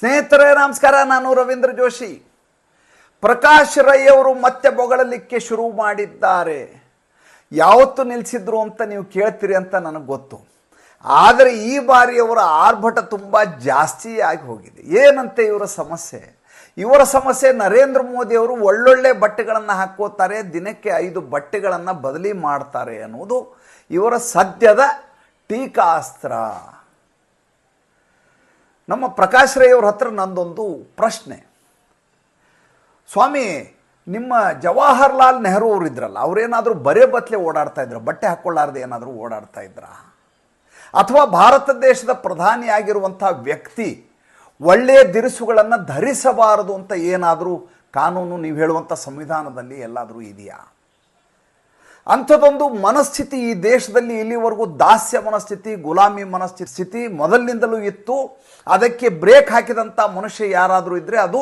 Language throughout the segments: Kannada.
ಸ್ನೇಹಿತರೇ, ನಮಸ್ಕಾರ. ನಾನು ರವೀಂದ್ರ ಜೋಶಿ. ಪ್ರಕಾಶ್ ರೈ ಅವರು ಮತ್ತೆ ಬೊಗಳಲಿಕ್ಕೆ ಶುರು ಮಾಡಿದ್ದಾರೆ. ಯಾವತ್ತು ನಿಲ್ಲಿಸಿದ್ರು ಅಂತ ನೀವು ಕೇಳ್ತೀರಿ ಅಂತ ನನಗೆ ಗೊತ್ತು. ಆದರೆ ಈ ಬಾರಿ ಅವರ ಆರ್ಭಟ ತುಂಬ ಜಾಸ್ತಿ ಆಗಿ ಹೋಗಿದೆ. ಏನಂತೆ ಇವರ ಸಮಸ್ಯೆ? ಇವರ ಸಮಸ್ಯೆ ನರೇಂದ್ರ ಮೋದಿ ಅವರು ಒಳ್ಳೊಳ್ಳೆ ಬಟ್ಟೆಗಳನ್ನು ಹಾಕೋತಾರೆ, ದಿನಕ್ಕೆ ಐದು ಬಟ್ಟೆಗಳನ್ನು ಬದಲಿ ಮಾಡ್ತಾರೆ ಅನ್ನುವುದು ಇವರ ಸದ್ಯದ ಟೀಕಾಸ್ತ್ರ. ನಮ್ಮ ಪ್ರಕಾಶ್ ರೈ ಅವ್ರ ಹತ್ರ ನಂದೊಂದು ಪ್ರಶ್ನೆ. ಸ್ವಾಮಿ, ನಿಮ್ಮ ಜವಾಹರ್ಲಾಲ್ ನೆಹರು ಅವರು ಇದ್ರಲ್ಲ ಅವರೇನಾದರೂ ಬರೇ ಬತ್ಲೆ ಓಡಾಡ್ತಾ ಇದ್ರ, ಬಟ್ಟೆ ಹಾಕ್ಕೊಳ್ಳಾರ್ದೆ ಏನಾದರೂ ಓಡಾಡ್ತಾ ಇದ್ರ? ಅಥವಾ ಭಾರತ ದೇಶದ ಪ್ರಧಾನಿಯಾಗಿರುವಂಥ ವ್ಯಕ್ತಿ ಒಳ್ಳೆಯ ದಿರಿಸುಗಳನ್ನು ಧರಿಸಬಾರದು ಅಂತ ಏನಾದರೂ ಕಾನೂನು ನೀವು ಹೇಳುವಂಥ ಸಂವಿಧಾನದಲ್ಲಿ ಎಲ್ಲಾದರೂ ಇದೆಯಾ? ಅಂಥದ್ದೊಂದು ಮನಸ್ಥಿತಿ ಈ ದೇಶದಲ್ಲಿ ಇಲ್ಲಿವರೆಗೂ ದಾಸ್ಯ ಮನಸ್ಥಿತಿ, ಗುಲಾಮಿ ಮನಸ್ಥಿತಿ ಸ್ಥಿತಿ ಮೊದಲಿನಿಂದಲೂ ಇತ್ತು. ಅದಕ್ಕೆ ಬ್ರೇಕ್ ಹಾಕಿದಂಥ ಮನುಷ್ಯ ಯಾರಾದರೂ ಇದ್ದರೆ ಅದು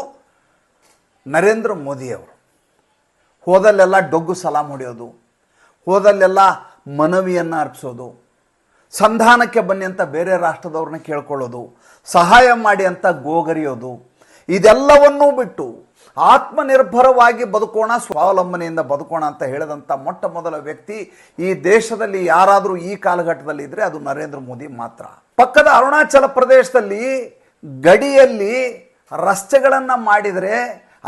ನರೇಂದ್ರ ಮೋದಿಯವರು ಹೋದಲ್ಲೆಲ್ಲ ಡೊಗ್ಗು ಸಲಾಮ್ ಹೊಡೆಯೋದು, ಹೋದಲ್ಲೆಲ್ಲ ಮನವಿಯನ್ನು ಅರ್ಪಿಸೋದು, ಸಂಧಾನಕ್ಕೆ ಬನ್ನಿ ಅಂತ ಬೇರೆ ರಾಷ್ಟ್ರದವ್ರನ್ನ ಕೇಳ್ಕೊಳ್ಳೋದು, ಸಹಾಯ ಮಾಡಿ ಅಂತ ಗೋಗರಿಯೋದು, ಇದೆಲ್ಲವನ್ನೂ ಬಿಟ್ಟು ಆತ್ಮನಿರ್ಭರವಾಗಿ ಬದುಕೋಣ, ಸ್ವಾವಲಂಬನೆಯಿಂದ ಬದುಕೋಣ ಅಂತ ಹೇಳಿದಂಥ ಮೊಟ್ಟ ಮೊದಲ ವ್ಯಕ್ತಿ ಈ ದೇಶದಲ್ಲಿ ಯಾರಾದರೂ ಈ ಕಾಲಘಟ್ಟದಲ್ಲಿ ಇದ್ದರೆ ಅದು ನರೇಂದ್ರ ಮೋದಿ ಮಾತ್ರ. ಪಕ್ಕದ ಅರುಣಾಚಲ ಪ್ರದೇಶದಲ್ಲಿ ಗಡಿಯಲ್ಲಿ ರಸ್ತೆಗಳನ್ನು ಮಾಡಿದರೆ,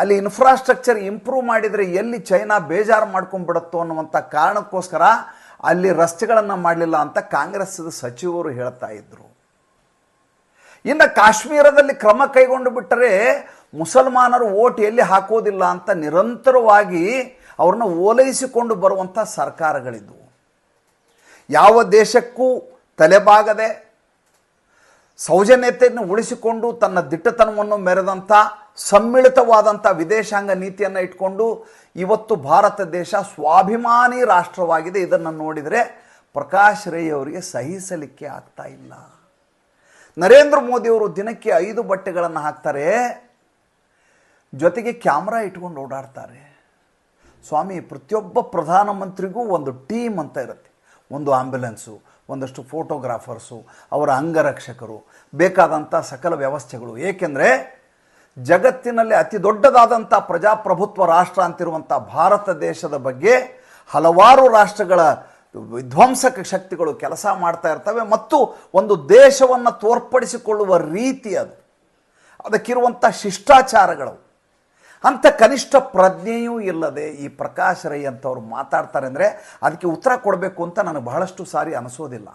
ಅಲ್ಲಿ ಇನ್ಫ್ರಾಸ್ಟ್ರಕ್ಚರ್ ಇಂಪ್ರೂವ್ ಮಾಡಿದರೆ ಎಲ್ಲಿ ಚೈನಾ ಬೇಜಾರು ಮಾಡ್ಕೊಂಡ್ಬಿಡುತ್ತೋ ಅನ್ನುವಂಥ ಕಾರಣಕ್ಕೋಸ್ಕರ ಅಲ್ಲಿ ರಸ್ತೆಗಳನ್ನು ಮಾಡಲಿಲ್ಲ ಅಂತ ಕಾಂಗ್ರೆಸ್ ಸಚಿವರು ಹೇಳ್ತಾ ಇದ್ರು. ಇನ್ನು ಕಾಶ್ಮೀರದಲ್ಲಿ ಕ್ರಮ ಕೈಗೊಂಡು ಬಿಟ್ಟರೆ ಮುಸಲ್ಮಾನರು ಓಟ್ ಎಲ್ಲಿ ಹಾಕೋದಿಲ್ಲ ಅಂತ ನಿರಂತರವಾಗಿ ಅವ್ರನ್ನ ಓಲೈಸಿಕೊಂಡು ಬರುವಂಥ ಸರ್ಕಾರಗಳಿದ್ವು. ಯಾವ ದೇಶಕ್ಕೂ ತಲೆಬಾಗದೆ ಸೌಜನ್ಯತೆಯನ್ನು ಉಳಿಸಿಕೊಂಡು ತನ್ನ ದಿಟ್ಟತನವನ್ನು ಮೆರೆದಂಥ ಸಮ್ಮಿಳಿತವಾದಂಥ ವಿದೇಶಾಂಗ ನೀತಿಯನ್ನು ಇಟ್ಕೊಂಡು ಇವತ್ತು ಭಾರತ ದೇಶ ಸ್ವಾಭಿಮಾನಿ ರಾಷ್ಟ್ರವಾಗಿದೆ. ಇದನ್ನು ನೋಡಿದರೆ ಪ್ರಕಾಶ್ ರೈ ಅವರಿಗೆ ಸಹಿಸಲಿಕ್ಕೆ ಆಗ್ತಾ ಇಲ್ಲ. ನರೇಂದ್ರ ಮೋದಿಯವರು ದಿನಕ್ಕೆ ಐದು ಬಟ್ಟೆಗಳನ್ನು ಹಾಕ್ತಾರೆ. ಜೊತೆಗೆ ಕ್ಯಾಮ್ರಾ ಇಟ್ಕೊಂಡು ಓಡಾಡ್ತಾರೆ. ಸ್ವಾಮಿ, ಪ್ರತಿಯೊಬ್ಬ ಪ್ರಧಾನಮಂತ್ರಿಗೂ ಒಂದು ಟೀಮ್ ಅಂತ ಇರುತ್ತೆ. ಒಂದು ಆಂಬ್ಯುಲೆನ್ಸು, ಒಂದಷ್ಟು ಫೋಟೋಗ್ರಾಫರ್ಸು, ಅವರ ಅಂಗರಕ್ಷಕರು ಬೇಕಾದಂಥ ಸಕಲ ವ್ಯವಸ್ಥೆಗಳು. ಏಕೆಂದರೆ ಜಗತ್ತಿನಲ್ಲಿ ಅತಿ ದೊಡ್ಡದಾದಂಥ ಪ್ರಜಾಪ್ರಭುತ್ವ ರಾಷ್ಟ್ರ ಅಂತಿರುವಂಥ ಭಾರತ ದೇಶದ ಬಗ್ಗೆ ಹಲವಾರು ರಾಷ್ಟ್ರಗಳ ವಿಧ್ವಂಸಕ ಶಕ್ತಿಗಳು ಕೆಲಸ ಮಾಡ್ತಾ ಇರ್ತವೆ ಮತ್ತು ಒಂದು ದೇಶವನ್ನು ತೋರ್ಪಡಿಸಿಕೊಳ್ಳುವ ರೀತಿ ಅದು. ಅದಕ್ಕಿರುವಂಥ ಶಿಷ್ಟಾಚಾರಗಳು. ಅಂಥ ಕನಿಷ್ಠ ಪ್ರಜ್ಞೆಯೂ ಇಲ್ಲದೆ ಈ ಪ್ರಕಾಶ್ ರೈ ಅಂತವ್ರು ಮಾತಾಡ್ತಾರೆ ಅಂದರೆ ಅದಕ್ಕೆ ಉತ್ತರ ಕೊಡಬೇಕು ಅಂತ ನನಗೆ ಬಹಳಷ್ಟು ಸಾರಿ ಅನಿಸೋದಿಲ್ಲ.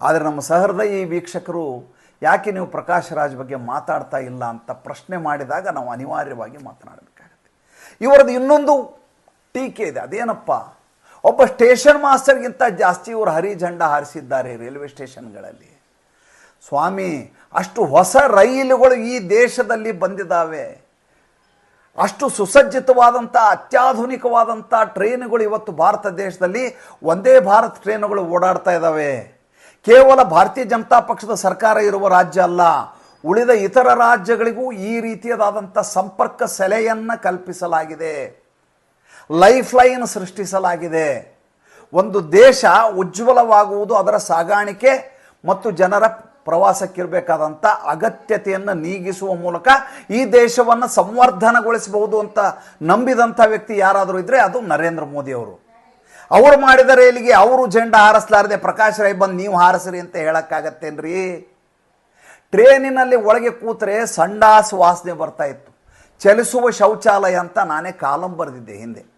ಆದರೆ ನಮ್ಮ ಸಹೃದಯಿ ವೀಕ್ಷಕರು, ಯಾಕೆ ನೀವು ಪ್ರಕಾಶ್ ರಾಜ್ ಬಗ್ಗೆ ಮಾತಾಡ್ತಾ ಇಲ್ಲ ಅಂತ ಪ್ರಶ್ನೆ ಮಾಡಿದಾಗ ನಾವು ಅನಿವಾರ್ಯವಾಗಿ ಮಾತನಾಡಬೇಕಾಗುತ್ತೆ. ಇವರದ್ದು ಇನ್ನೊಂದು ಟೀಕೆ ಇದೆ, ಅದೇನಪ್ಪ? ಒಬ್ಬ ಸ್ಟೇಷನ್ ಮಾಸ್ಟರ್ಗಿಂತ ಜಾಸ್ತಿ ಇವರು ಹರಿ ಜಂಡ ಹಾರಿಸಿದ್ದಾರೆ ರೈಲ್ವೆ ಸ್ಟೇಷನ್ಗಳಲ್ಲಿ. ಸ್ವಾಮಿ, ಅಷ್ಟು ಹೊಸ ರೈಲುಗಳು ಈ ದೇಶದಲ್ಲಿ ಬಂದಿದ್ದಾವೆ ಅಷ್ಟು ಸುಸಜ್ಜಿತವಾದಂಥ ಅತ್ಯಾಧುನಿಕವಾದಂಥ ಟ್ರೈನುಗಳು ಇವತ್ತು ಭಾರತ ದೇಶದಲ್ಲಿ ಒಂದೇ ಭಾರತ್ ಟ್ರೈನುಗಳು ಓಡಾಡ್ತಾ ಇದ್ದಾವೆ ಕೇವಲ ಭಾರತೀಯ ಜನತಾ ಪಕ್ಷದ ಸರ್ಕಾರ ಇರುವ ರಾಜ್ಯ ಅಲ್ಲ, ಉಳಿದ ಇತರ ರಾಜ್ಯಗಳಿಗೂ ಈ ರೀತಿಯದಾದಂಥ ಸಂಪರ್ಕ ಸೆಲೆಯನ್ನು ಕಲ್ಪಿಸಲಾಗಿದೆ. ಲೈಫ್ ಲೈನ್ ಸೃಷ್ಟಿಸಲಾಗಿದೆ. ಒಂದು ದೇಶ ಉಜ್ವಲವಾಗುವುದು ಅದರ ಸಾಗಾಣಿಕೆ ಮತ್ತು ಜನರ ಪ್ರವಾಸಕ್ಕಿರಬೇಕಾದಂಥ ಅಗತ್ಯತೆಯನ್ನು ನೀಗಿಸುವ ಮೂಲಕ ಈ ದೇಶವನ್ನು ಸಂವರ್ಧನಗೊಳಿಸಬಹುದು ಅಂತ ನಂಬಿದಂಥ ವ್ಯಕ್ತಿ ಯಾರಾದರೂ ಇದ್ದರೆ ಅದು ನರೇಂದ್ರ ಮೋದಿ ಅವರು. ಅವರು ಮಾಡಿದ ರೈಲಿಗೆ ಅವರು ಜೆಂಡ ಹಾರಿಸಲಾರದೆ ಪ್ರಕಾಶ್ ರೈ ಬಂದು ನೀವು ಹಾರಿಸ್ರಿ ಅಂತ ಹೇಳೋಕ್ಕಾಗತ್ತೇನ್ರಿ? ಟ್ರೇನಿನಲ್ಲಿ ಒಳಗೆ ಕೂತ್ರೆ ಸಂಡಾಸ್ ವಾಸನೆ ಬರ್ತಾ ಇತ್ತು. ಚಲಿಸುವ ಶೌಚಾಲಯ ಅಂತ ನಾನೇ ಕಾಲಂ ಬರೆದಿದ್ದೆ ಹಿಂದೆ.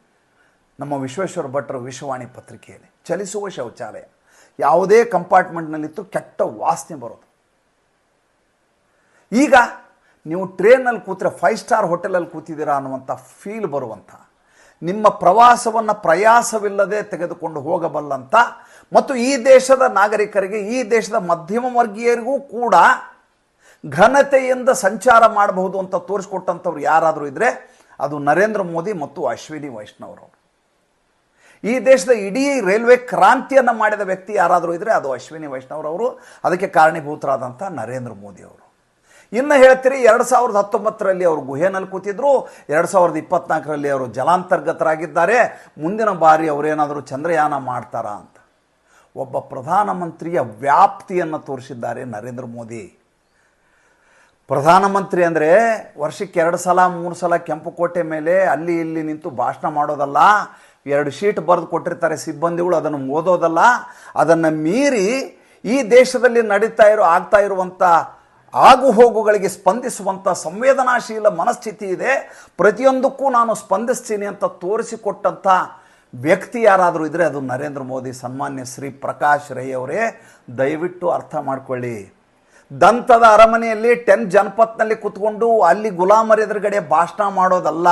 ನಮ್ಮ ವಿಶ್ವೇಶ್ವರ ಭಟ್ರ ವಿಶ್ವವಾಣಿ ಪತ್ರಿಕೆಯಲ್ಲಿ, ಚಲಿಸುವ ಶೌಚಾಲಯ. ಯಾವುದೇ ಕಂಪಾರ್ಟ್ಮೆಂಟ್ನಲ್ಲಿತ್ತು ಕೆಟ್ಟ ವಾಸನೆ ಬರೋದು. ಈಗ ನೀವು ಟ್ರೇನಲ್ಲಿ ಕೂತ್ರೆ ಫೈವ್ ಸ್ಟಾರ್ ಹೋಟೆಲಲ್ಲಿ ಕೂತಿದ್ದೀರಾ ಅನ್ನುವಂಥ ಫೀಲ್ ಬರುವಂಥ, ನಿಮ್ಮ ಪ್ರವಾಸವನ್ನು ಪ್ರಯಾಸವಿಲ್ಲದೆ ತೆಗೆದುಕೊಂಡು ಹೋಗಬಲ್ಲಂಥ, ಮತ್ತು ಈ ದೇಶದ ನಾಗರಿಕರಿಗೆ, ಈ ದೇಶದ ಮಧ್ಯಮ ವರ್ಗೀಯರಿಗೂ ಕೂಡ ಘನತೆಯಿಂದ ಸಂಚಾರ ಮಾಡಬಹುದು ಅಂತ ತೋರಿಸ್ಕೊಟ್ಟಂಥವ್ರು ಯಾರಾದರೂ ಇದ್ದರೆ ಅದು ನರೇಂದ್ರ ಮೋದಿ ಮತ್ತು ಅಶ್ವಿನಿ ವೈಷ್ಣವ್ರವರು. ಈ ದೇಶದ ಇಡೀ ರೈಲ್ವೆ ಕ್ರಾಂತಿಯನ್ನು ಮಾಡಿದ ವ್ಯಕ್ತಿ ಯಾರಾದರೂ ಇದ್ದರೆ ಅದು ಅಶ್ವಿನಿ ವೈಷ್ಣವ್ರವರು ಅದಕ್ಕೆ ಕಾರಣೀಭೂತರಾದಂಥ ನರೇಂದ್ರ ಮೋದಿ ಅವರು. ಇನ್ನು ಹೇಳ್ತೀರಿ, ಎರಡು ಸಾವಿರದ ಹತ್ತೊಂಬತ್ತರಲ್ಲಿ ಅವರು ಗುಹೆನಲ್ಲಿ ಕೂತಿದ್ರು, ಎರಡು ಸಾವಿರದ ಇಪ್ಪತ್ನಾಲ್ಕರಲ್ಲಿ ಅವರು ಜಲಾಂತರ್ಗತರಾಗಿದ್ದಾರೆ. ಮುಂದಿನ ಬಾರಿ ಅವರೇನಾದರೂ ಚಂದ್ರಯಾನ ಮಾಡ್ತಾರಾ ಅಂತ. ಒಬ್ಬ ಪ್ರಧಾನಮಂತ್ರಿಯ ವ್ಯಾಪ್ತಿಯನ್ನು ತೋರಿಸಿದ್ದಾರೆ ನರೇಂದ್ರ ಮೋದಿ. ಪ್ರಧಾನಮಂತ್ರಿ ಅಂದರೆ ವರ್ಷಕ್ಕೆ ಎರಡು ಸಲ, ಮೂರು ಸಲ ಕೆಂಪು ಕೋಟೆ ಮೇಲೆ ಅಲ್ಲಿ ಇಲ್ಲಿ ನಿಂತು ಭಾಷಣ ಮಾಡೋದಲ್ಲ. ಎರಡು ಶೀಟ್ ಬರೆದು ಕೊಟ್ಟಿರ್ತಾರೆ ಸಿಬ್ಬಂದಿಗಳು, ಅದನ್ನು ಓದೋದಲ್ಲ. ಅದನ್ನು ಮೀರಿ ಈ ದೇಶದಲ್ಲಿ ನಡೀತಾ ಇರೋ, ಆಗ್ತಾ ಇರುವಂಥ ಆಗು ಹೋಗುಗಳಿಗೆ ಸ್ಪಂದಿಸುವಂಥ ಸಂವೇದನಾಶೀಲ ಮನಸ್ಥಿತಿ ಇದೆ. ಪ್ರತಿಯೊಂದಕ್ಕೂ ನಾನು ಸ್ಪಂದಿಸ್ತೀನಿ ಅಂತ ತೋರಿಸಿಕೊಟ್ಟಂಥ ವ್ಯಕ್ತಿ ಯಾರಾದರೂ ಇದ್ದರೆ ಅದು ನರೇಂದ್ರ ಮೋದಿ. ಸನ್ಮಾನ್ಯ ಶ್ರೀ ಪ್ರಕಾಶ್ ರೈ ಅವರೇ, ದಯವಿಟ್ಟು ಅರ್ಥ ಮಾಡಿಕೊಳ್ಳಿ. ದಂತದ ಅರಮನೆಯಲ್ಲಿ ಟೆನ್ ಜನಪತ್ನಲ್ಲಿ ಕುತ್ಕೊಂಡು ಅಲ್ಲಿ ಗುಲಾಮರ ಎದುರುಗಡೆ ಭಾಷಣ ಮಾಡೋದಲ್ಲ.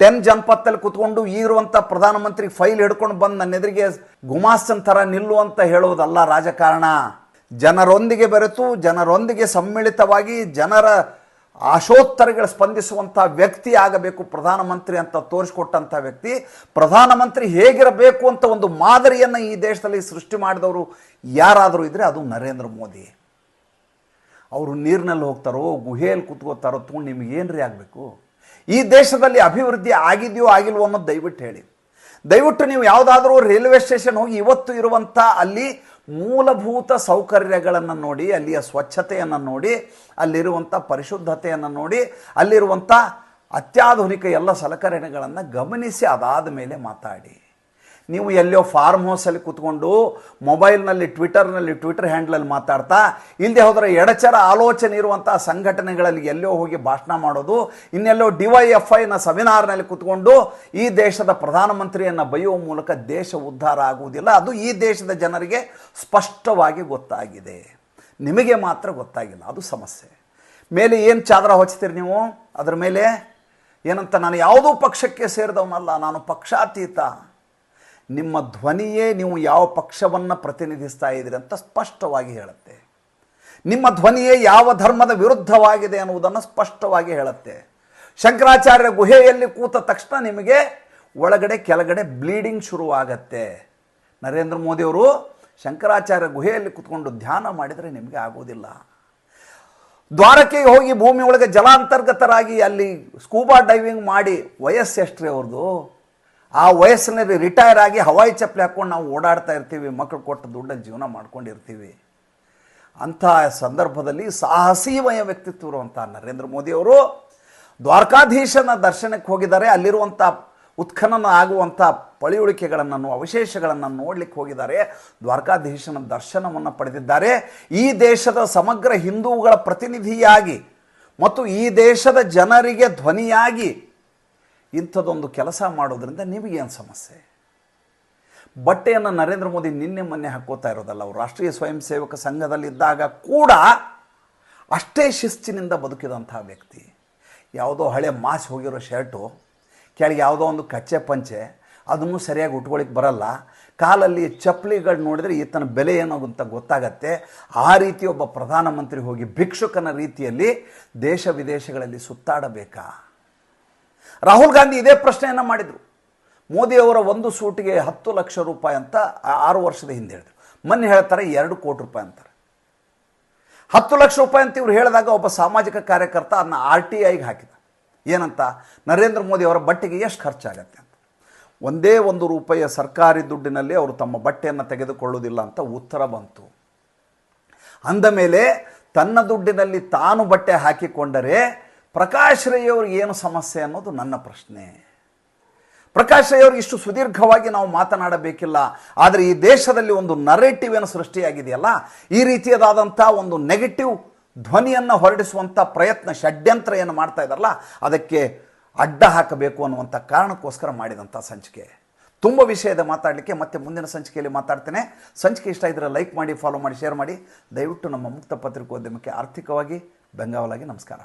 ಟೆನ್ ಜನಪತ್ತಲ್ಲಿ ಕುತ್ಕೊಂಡು ಈಗಿರುವಂಥ ಪ್ರಧಾನಮಂತ್ರಿ ಫೈಲ್ ಹಿಡ್ಕೊಂಡು ಬಂದು ನನ್ನ ಎದುರಿಗೆ ಗುಮಾಸ್ತನ್ ಥರ ನಿಲ್ಲು ಅಂತ ಹೇಳೋದಲ್ಲ ರಾಜಕಾರಣ. ಜನರೊಂದಿಗೆ ಬೆರೆತು, ಜನರೊಂದಿಗೆ ಸಮ್ಮಿಳಿತವಾಗಿ ಜನರ ಆಶೋತ್ತರಗಳು ಸ್ಪಂದಿಸುವಂಥ ವ್ಯಕ್ತಿ ಆಗಬೇಕು, ಪ್ರಧಾನಮಂತ್ರಿ ಅಂತ ತೋರಿಸ್ಕೊಟ್ಟಂಥ ವ್ಯಕ್ತಿ. ಪ್ರಧಾನಮಂತ್ರಿ ಹೇಗಿರಬೇಕು ಅಂತ ಒಂದು ಮಾದರಿಯನ್ನು ಈ ದೇಶದಲ್ಲಿ ಸೃಷ್ಟಿ ಮಾಡಿದವರು ಯಾರಾದರೂ ಇದ್ದರೆ ಅದು ನರೇಂದ್ರ ಮೋದಿ. ಅವರು ನೀರಿನಲ್ಲಿ ಹೋಗ್ತಾರೋ, ಗುಹೆಯಲ್ಲಿ ಕುತ್ಕೋತಾರೋ, ತೊಗೊಂಡು ನಿಮಗೇನು ರೀ ಆಗಬೇಕು? ಈ ದೇಶದಲ್ಲಿ ಅಭಿವೃದ್ಧಿ ಆಗಿದೆಯೋ ಆಗಿಲ್ವೋ ಅನ್ನೋದು ದಯವಿಟ್ಟು ಹೇಳಿ. ದಯವಿಟ್ಟು ನೀವು ಯಾವುದಾದ್ರೂ ರೈಲ್ವೆ ಸ್ಟೇಷನ್ ಹೋಗಿ ಇವತ್ತು ಇರುವಂಥ ಅಲ್ಲಿ ಮೂಲಭೂತ ಸೌಕರ್ಯಗಳನ್ನು ನೋಡಿ, ಅಲ್ಲಿಯ ಸ್ವಚ್ಛತೆಯನ್ನು ನೋಡಿ ಅಲ್ಲಿರುವಂಥ ಪರಿಶುದ್ಧತೆಯನ್ನು ನೋಡಿ ಅಲ್ಲಿರುವಂಥ ಅತ್ಯಾಧುನಿಕ ಎಲ್ಲ ಸಲಕರಣೆಗಳನ್ನು ಗಮನಿಸಿ ಅದಾದ ಮೇಲೆ ಮಾತಾಡಿ. ನೀವು ಎಲ್ಲೋ ಫಾರ್ಮ್ ಹೌಸಲ್ಲಿ ಕೂತ್ಕೊಂಡು ಮೊಬೈಲ್ನಲ್ಲಿ ಟ್ವಿಟರ್ನಲ್ಲಿ ಟ್ವಿಟರ್ ಹ್ಯಾಂಡ್ಲಲ್ಲಿ ಮಾತಾಡ್ತಾ ಇಲ್ಲದೆ ಹೋದರೆ ಎಡಚರ ಆಲೋಚನೆ ಇರುವಂಥ ಸಂಘಟನೆಗಳಲ್ಲಿ ಎಲ್ಲೋ ಹೋಗಿ ಭಾಷಣ ಮಾಡೋದು, ಇನ್ನೆಲ್ಲೋ ಡಿ ವೈ ಎಫ್ ಐನ ಸೆಮಿನಾರ್ನಲ್ಲಿ ಕೂತ್ಕೊಂಡು ಈ ದೇಶದ ಪ್ರಧಾನಮಂತ್ರಿಯನ್ನು ಬೈಯುವ ಮೂಲಕ ದೇಶ ಉದ್ಧಾರ ಆಗುವುದಿಲ್ಲ. ಅದು ಈ ದೇಶದ ಜನರಿಗೆ ಸ್ಪಷ್ಟವಾಗಿ ಗೊತ್ತಾಗಿದೆ. ನಿಮಗೆ ಮಾತ್ರ ಗೊತ್ತಾಗಿಲ್ಲ. ಅದು ಸಮಸ್ಯೆ. ಮೇಲೆ ಏನು ಚಾದರ ಹೊಚ್ತೀರಿ ನೀವು? ಅದರ ಮೇಲೆ ಏನಂತ ನಾನು ಯಾವುದೂ ಪಕ್ಷಕ್ಕೆ ಸೇರಿದವನಲ್ಲ. ನಾನು ಪಕ್ಷಾತೀತ. ನಿಮ್ಮ ಧ್ವನಿಯೇ ನೀವು ಯಾವ ಪಕ್ಷವನ್ನು ಪ್ರತಿನಿಧಿಸ್ತಾ ಇದ್ದೀರಿ ಅಂತ ಸ್ಪಷ್ಟವಾಗಿ ಹೇಳುತ್ತೆ. ನಿಮ್ಮ ಧ್ವನಿಯೇ ಯಾವ ಧರ್ಮದ ವಿರುದ್ಧವಾಗಿದೆ ಅನ್ನುವುದನ್ನು ಸ್ಪಷ್ಟವಾಗಿ ಹೇಳುತ್ತೆ. ಶಂಕರಾಚಾರ್ಯ ಗುಹೆಯಲ್ಲಿ ಕೂತ ತಕ್ಷಣ ನಿಮಗೆ ಒಳಗಡೆ ಕೆಳಗಡೆ ಬ್ಲೀಡಿಂಗ್ ಶುರುವಾಗತ್ತೆ. ನರೇಂದ್ರ ಮೋದಿಯವರು ಶಂಕರಾಚಾರ್ಯ ಗುಹೆಯಲ್ಲಿ ಕೂತ್ಕೊಂಡು ಧ್ಯಾನ ಮಾಡಿದರೆ ನಿಮಗೆ ಆಗೋದಿಲ್ಲ. ದ್ವಾರಕೆಗೆ ಹೋಗಿ ಭೂಮಿ ಒಳಗೆ ಜಲಾಂತರ್ಗತರಾಗಿ ಅಲ್ಲಿ ಸ್ಕೂಬಾ ಡೈವಿಂಗ್ ಮಾಡಿ ವಯಸ್ಸು ಎಷ್ಟ್ರಿ ಅವ್ರದ್ದು ಆ ವಯಸ್ಸಿನಲ್ಲಿ ರಿಟೈರ್ ಆಗಿ ಹವಾಯಿ ಚಪ್ಪಲಿ ಹಾಕ್ಕೊಂಡು ನಾವು ಓಡಾಡ್ತಾ ಇರ್ತೀವಿ ಮಕ್ಕಳು ಕೊಟ್ಟು ದುಡ್ಡಲ್ಲಿ ಜೀವನ ಮಾಡ್ಕೊಂಡಿರ್ತೀವಿ. ಅಂಥ ಸಂದರ್ಭದಲ್ಲಿ ಸಾಹಸೀಮಯ ವ್ಯಕ್ತಿತ್ವ ಇರುವಂಥ ನರೇಂದ್ರ ಮೋದಿಯವರು ದ್ವಾರಕಾಧೀಶನ ದರ್ಶನಕ್ಕೆ ಹೋಗಿದ್ದಾರೆ. ಅಲ್ಲಿರುವಂಥ ಉತ್ಖನನ ಆಗುವಂಥ ಪಳಿಯುಳಿಕೆಗಳನ್ನು, ಅವಶೇಷಗಳನ್ನು ನೋಡಲಿಕ್ಕೆ ಹೋಗಿದ್ದಾರೆ. ದ್ವಾರಕಾಧೀಶನ ದರ್ಶನವನ್ನು ಪಡೆದಿದ್ದಾರೆ. ಈ ದೇಶದ ಸಮಗ್ರ ಹಿಂದೂಗಳ ಪ್ರತಿನಿಧಿಯಾಗಿ ಮತ್ತು ಈ ದೇಶದ ಜನರಿಗೆ ಧ್ವನಿಯಾಗಿ ಇಂಥದ್ದೊಂದು ಕೆಲಸ ಮಾಡೋದ್ರಿಂದ ನಿಮಗೇನು ಸಮಸ್ಯೆ? ಬಟ್ಟೆಯನ್ನು ನರೇಂದ್ರ ಮೋದಿ ನಿನ್ನೆ ಮೊನ್ನೆ ಹಾಕೋತಾ ಇರೋದಲ್ಲ, ಅವರು ರಾಷ್ಟ್ರೀಯ ಸ್ವಯಂ ಸೇವಕ ಸಂಘದಲ್ಲಿದ್ದಾಗ ಕೂಡ ಅಷ್ಟೇ ಶಿಸ್ತಿನಿಂದ ಬದುಕಿದಂಥ ವ್ಯಕ್ತಿ. ಯಾವುದೋ ಹಳೆ ಮಾಸ್ ಹೋಗಿರೋ ಶರ್ಟು, ಕೆಳಗೆ ಯಾವುದೋ ಒಂದು ಕಚ್ಚೆ ಪಂಚೆ, ಅದನ್ನು ಸರಿಯಾಗಿ ಉಟ್ಕೊಳ್ಳಿಕ್ಕೆ ಬರಲ್ಲ. ಕಾಲಲ್ಲಿ ಚಪ್ಪಲಿಗಳು ನೋಡಿದರೆ ಈತನ ಬೆಲೆ ಏನೋ ಅಂತ ಗೊತ್ತಾಗತ್ತೆ. ಆ ರೀತಿ ಒಬ್ಬ ಪ್ರಧಾನಮಂತ್ರಿ ಹೋಗಿ ಭಿಕ್ಷುಕನ ರೀತಿಯಲ್ಲಿ ದೇಶ ವಿದೇಶಗಳಲ್ಲಿ ಸುತ್ತಾಡಬೇಕಾ? ರಾಹುಲ್ ಗಾಂಧಿ ಇದೇ ಪ್ರಶ್ನೆಯನ್ನು ಮಾಡಿದರು. ಮೋದಿಯವರ ಒಂದು ಸೂಟಿಗೆ ಹತ್ತು ಲಕ್ಷ ರೂಪಾಯಿ ಅಂತ ಆರು ವರ್ಷದ ಹಿಂದೆ ಹೇಳಿದ್ರು. ಮೊನ್ನೆ ಹೇಳ್ತಾರೆ ಎರಡು ಕೋಟಿ ರೂಪಾಯಿ ಅಂತಾರೆ. ಹತ್ತು ಲಕ್ಷ ರೂಪಾಯಿ ಅಂತ ಇವ್ರು ಹೇಳಿದಾಗ ಒಬ್ಬ ಸಾಮಾಜಿಕ ಕಾರ್ಯಕರ್ತ ಅದನ್ನ ಆರ್ ಟಿ ಐಗೆ ಹಾಕಿದ. ಏನಂತ? ನರೇಂದ್ರ ಮೋದಿ ಅವರ ಬಟ್ಟೆಗೆ ಎಷ್ಟು ಖರ್ಚಾಗತ್ತೆ ಅಂತ. ಒಂದೇ ಒಂದು ರೂಪಾಯಿಯ ಸರ್ಕಾರಿ ದುಡ್ಡಿನಲ್ಲಿ ಅವರು ತಮ್ಮ ಬಟ್ಟೆಯನ್ನು ತೆಗೆದುಕೊಳ್ಳುವುದಿಲ್ಲ ಅಂತ ಉತ್ತರ ಬಂತು. ಅಂದ ಮೇಲೆ ತನ್ನ ದುಡ್ಡಿನಲ್ಲಿ ತಾನು ಬಟ್ಟೆ ಹಾಕಿಕೊಂಡರೆ ಪ್ರಕಾಶ್ ರೈ ಅವ್ರಿಗೆ ಏನು ಸಮಸ್ಯೆ ಅನ್ನೋದು ನನ್ನ ಪ್ರಶ್ನೆ. ಪ್ರಕಾಶ್ ರೈ ಅವ್ರಿಗೆ ಇಷ್ಟು ಸುದೀರ್ಘವಾಗಿ ನಾವು ಮಾತನಾಡಬೇಕಿಲ್ಲ, ಆದರೆ ಈ ದೇಶದಲ್ಲಿ ಒಂದು ನರೇಟಿವ್ ಏನು ಸೃಷ್ಟಿಯಾಗಿದೆಯಲ್ಲ, ಈ ರೀತಿಯದಾದಂಥ ಒಂದು ನೆಗೆಟಿವ್ ಧ್ವನಿಯನ್ನು ಹೊರಡಿಸುವಂಥ ಪ್ರಯತ್ನ ಷಡ್ಯಂತ್ರ ಏನು ಮಾಡ್ತಾ ಇದ್ದಾರಲ್ಲ, ಅದಕ್ಕೆ ಅಡ್ಡ ಹಾಕಬೇಕು ಅನ್ನುವಂಥ ಕಾರಣಕ್ಕೋಸ್ಕರ ಮಾಡಿದಂಥ ಸಂಚಿಕೆ. ತುಂಬ ವಿಷಯದ ಮಾತಾಡಲಿಕ್ಕೆ, ಮತ್ತೆ ಮುಂದಿನ ಸಂಚಿಕೆಯಲ್ಲಿ ಮಾತಾಡ್ತೇನೆ. ಸಂಚಿಕೆ ಇಷ್ಟ ಇದ್ದರೆ ಲೈಕ್ ಮಾಡಿ ಫಾಲೋ ಮಾಡಿ ಶೇರ್ ಮಾಡಿ. ದಯವಿಟ್ಟು ನಮ್ಮ ಮುಕ್ತ ಪತ್ರಿಕೋದ್ಯಮಕ್ಕೆ ಆರ್ಥಿಕವಾಗಿ ಬೆಂಗಾವಲಾಗಿ ನಮಸ್ಕಾರ.